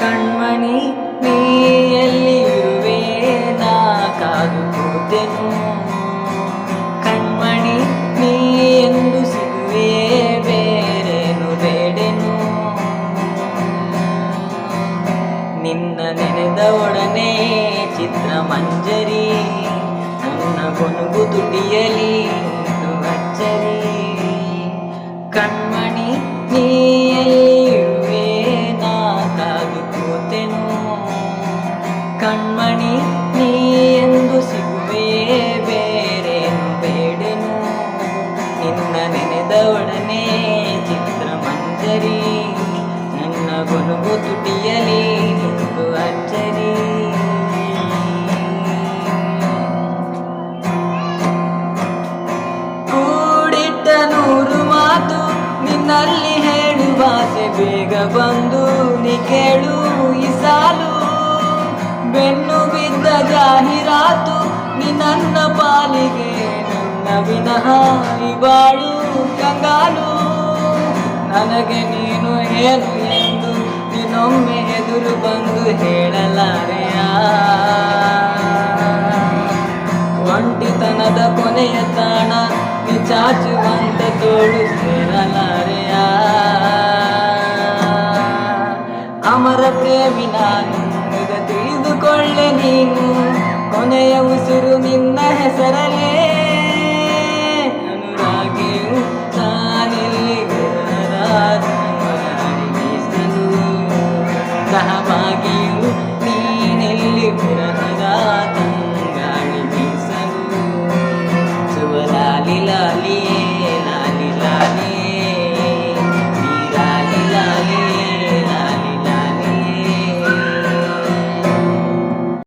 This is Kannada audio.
ಕಣ್ಮಣಿ ನೀ ಎಲ್ಲಿರುವೆ ನಾ ಕಾದು ಕೂತೆನು ಕಣ್ಮಣಿ ನೀ ಎಂದು ಸಿಗುವೆ, ಬೇರೇನು ಬೇಡೆನು. ನಿನ್ನ ನೆನೆದ ಒಡನೆ ಚಿತ್ರ ಮಂಜರಿ ನನ್ನ ಕೊನುಗು ದುಡಿಯಲಿ ಅಚ್ಚರಿ. ಕಣ್ಮಣಿ, ನೀ ಕಣ್ಮಣಿ ನೀ ಎಂದು ಸಿಗುವೆ ಬೇರೇನು ಬೇಡೆನು. ನಿನ್ನ ನೆನೆದವಳನೆ ಚಿತ್ರ ಮಂಜರಿ ನನ್ನ ಕೊನುಗು ತುಟಿಯಲಿ ನಿಂದು ಅಚ್ಚರಿ. ಕೂಡಿಟ್ಟ ನೂರು ಮಾತು ನಿನ್ನಲ್ಲಿ ಹೇಳುವಾಸೆ ಬೇಗ ಬಂದು ನೀ ಕೇಳು. ನೀ ನನ್ನ ಪಾಲಿಗೆ ನನ್ನ ವಿನಃ ಈ ಬಾಳು, ಕಂಗಾಲು. ನನಗೆ ನೀನು ಏನು ಎಂದು ನೀನೊಮ್ಮೆ ಎದುರು ಬಂದು ಹೇಳಲಾರೆಯ ಒಂಟಿತನದ ಕೊನೆಯ ತಾಣ ನೀ ಚಾಚುವಂತ ತೋಳು ಸೇರಲಾರೆಯ ಅಮರ ಪ್ರೇಮಿ ನಾನು ತಿಳಿದುಕೊಳ್ಳೆ ನೀನು. ಕೊನೆಯ ಉಸಿರು ನಿನ್ನ ಹೆಸರಲೇ ಅನುರಾಗಿಯು ತಾನೆಲ್ಲಿಗೆ